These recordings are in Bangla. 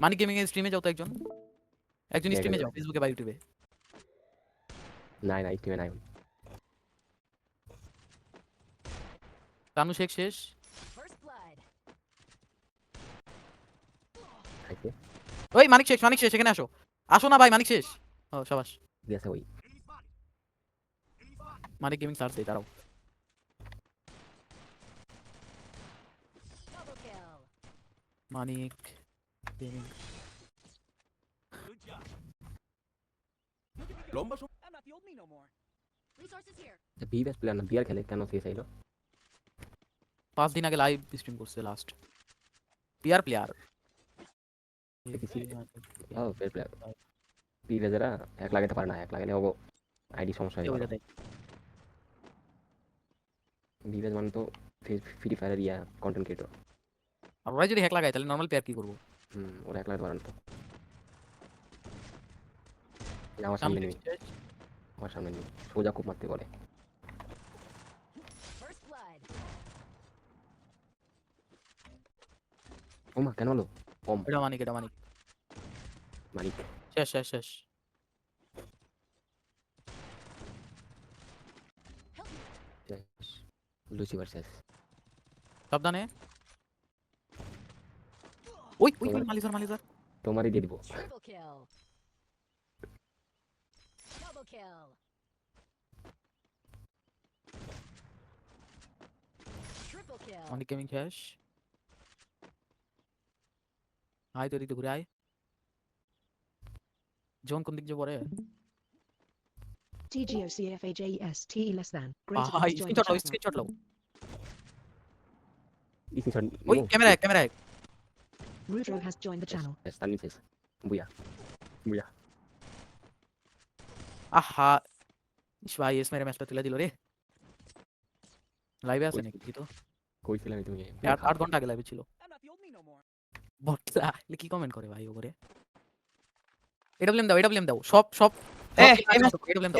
মানিক গেমিং এর স্ট্রিমে যাও তো একজন। একজন স্ট্রিমে যাও ফেসবুকে বা ইউটিউবে নাই নাই টিমে নাই। তানু শেখ শেষ। ওই মানিক শেষ মানিক শেষ এখানে আসো। আসো না ভাই মানিক শেষ। ও সাবাস। দিয়েছে ওই। মানিক গেমিং সার্চ দেই দাঁড়াও Double kill. Manik gaming Resources here. BS player না বিয়ার খেলে কেন সে চাইলো পাঁচ দিন আগে লাইভ স্ট্রিম করছে লাস্ট পিয়ার প্লেয়ার দেখেছি। ও ফের প্লেয়ার বিএসেরা এক লাগাতে পারে না এক লাগালে হব আইডি সমস্যা হয়ে যাবে বিএস মানে তো ফ্রি ফায়ারের ইয়া কন্টেন্ট ক্রিয়েটর আর ওরা যদি হ্যাক লাগায় তাহলে নর্মাল প্লেয়ার কি করব হুম ওরা এক লাগাতে পারে না তো আমার সামনে নেই। আমার সামনে নেই। সোজা খুব মারতে বলে। First blood. ও মা কেন হলো? কম। এটা মানিক এটা মানিক। মালিক শেষ শেষ শেষ। লুসি ভার্সেস সাবধানে। ওই ওই ওই তোমার- মালিজার মালিজার তোমারই দিয়ে দিব Triple kill. Double kill. Triple kill. Manik gaming শেষ আয় তোর দিকে ঘুরে আয় জোন কোন দিক যে পড়ে TGOCFAJEST less than. Greater than the screenshot লাও. স্ক্রিনশট লাও স্ক্রিনশট ওই camera camera Rudro has joined the channel. Stunning শেষ বুয়া বুয়া আহা ইস ভাই এস মেরে ম্যাচটা তুলে দিল রে লাইভে আছে নাকি তো কইছিলাম তুমি আট আট ঘণ্টা আগে লাইভে ছিল এগুলো কি কমেন্ট করে ভাই ওপরে এটা ব্লেম দাও এটা ব্লেম দাও সব সব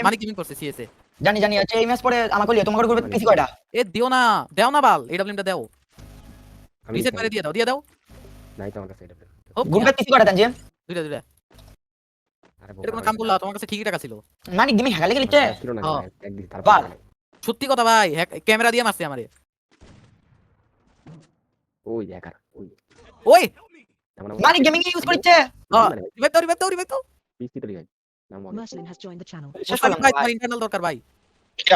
মানিক গেমিং করছে সিএসএ জানি জানি আচ্ছা এই ম্যাচ পরে আমাকে লিয়ে তোমার গ্রুপে পিসি কয়টা? এ দিও না দাও না বাল এটা ব্লেমটা দাও। রিসেট মেরে দিয়ে দাও দিয়ে দাও। নাই তো আমার কাছে এটা কয়টা তানজিম দুইটা দুইটা এটা কোনো কাম করলা তোমার কাছে ঠিকই টাকা ছিল। মানে গেমিং হ্যাকালে গেলিছে হ্যাঁ। একদিন তারপর সত্যি কথা ভাই ক্যামেরা দিয়ে মারছে আমারে। ওই একার ওই। ওই! মানে গেমিং ইউজ করছে রিভাইভ দাও রিভাইভ দাও রিভাইভ দাও। পিসি তো লিগাই নাম মনে Merlin has joined শেষ করলাম ভাই ভাই। তোমার ইন্টারনাল দরকার ভাই।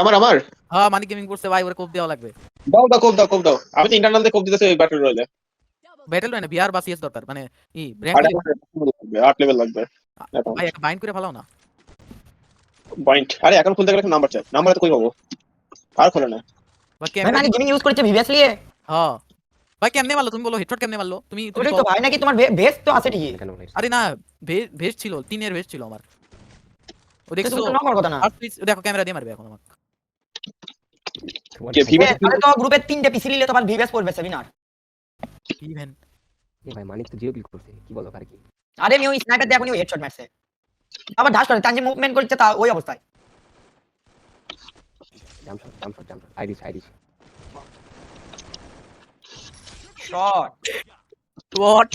আমার আমার? হ্যাঁ মানিক গেমিং করছে ভাই ওরে কোপ দেওয়া লাগবে। দাও দাও কোপ দাও কোপ দাও। আমি তো ইন্টারনাল দিয়ে কোপ দিতেছি ওই ব্যাটল রয়েলে Double ব্যাটেল না বিআর বা সিএস দরকার মানে ই লাগবে আট লেভেল লাগবে। ভাই একটা বাইন্ড করে ফেলাও না। পয়েন্ট আরে এখন খুলতে গেলে নাম্বার চাই। নাম্বার তো কই পাবো? আর খোলে না। ভাই মানে গেমিং ইউজ করছে ভিভিএস লিয়ে হ্যাঁ ভাই কেমনে মারলো? তুমি বলো হেডশট কেমনে মারলো? তুমি তুমি তো ভাই নাকি তোমার বেস তো আছে ঠিকই। আরে না ভেজ ছিল তিনের ভেজ ছিল আমার। ও দেখছ? নকর কথা না। আর দেখো ক্যামেরা দিয়ে মারবে এখন আমার কে ভিভে এ, তো গ্রুপে তিনটে পিসি নিলে তোমার ভিভিএস পড়বে সেমিনার ইভেন এ ভাই মানিক তো জিরো কিল করছে কি বলো আর কি? আরে আমি ওই স্নাইপার দিয়ে এখনই হেডশট মারছে। আবার ধাস করে তানজিম মুভমেন্ট করছে তা ওই অবস্থায়। জামশট জামশট জামশট আইডিস আইডিস শট হোয়াট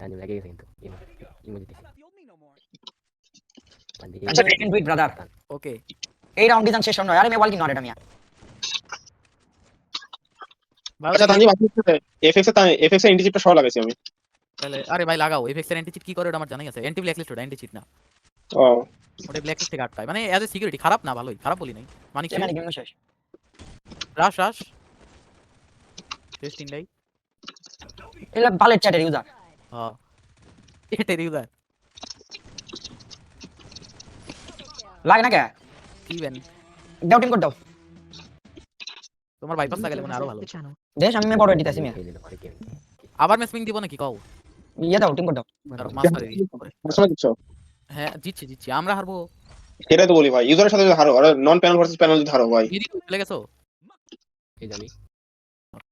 জানি লাগে গেছে কিন্তু ইমোজি দিছে মানে আচ্ছা great do it brother okay এই রাউন্ড ডিজাইন শেষ নয়। আরে মে ওয়াল কি নট এটা মিয়া? আচ্ছা তানি এফএক্স এ এফএক্স এর ইন্ডিজিটটা সহ লাগাইছি আমি। তাহলে আরে ভাই লাগাও। এফএক্স এর অ্যান্টি চিট কি করে ওটা আমার জানাই আছে। অ্যান্টি ব্ল্যাকলিস্ট ওটা অ্যান্টি চিট না। ও। ওটা ব্ল্যাকলিস্ট থেকে আটকায় মানে অ্যাজ এ সিকিউরিটি খারাপ না ভালোই। খারাপ বলি নাই। মানে কি? মানে গেমিং শেষ। রাশ রাশ। টেস্ট ইন্ডাই এটা বালের চ্যাটের ইউজার হ্যাঁ এটা রিউজার লাগে না কে? ইভেন দাও টিম কোড দাও। তোমার বাইপাস লাগালে মানে আরও ভালো। দেশ আমি মে বড় দিতেছি মিয়া। আবার ম্যাচ পিং দিব নাকি? কও। ইয়া দাও টিম কর দাও। মাস্টার আসলে হ্যাঁ জিতছি জিতছি আমরা হারবো। সেটাই তো বলি ভাই ইউজারের সাথে যদি হারো আর নন প্যানেল ভার্সেস প্যানেল যদি হারো ভাই। চলে গেছো? এই জানি।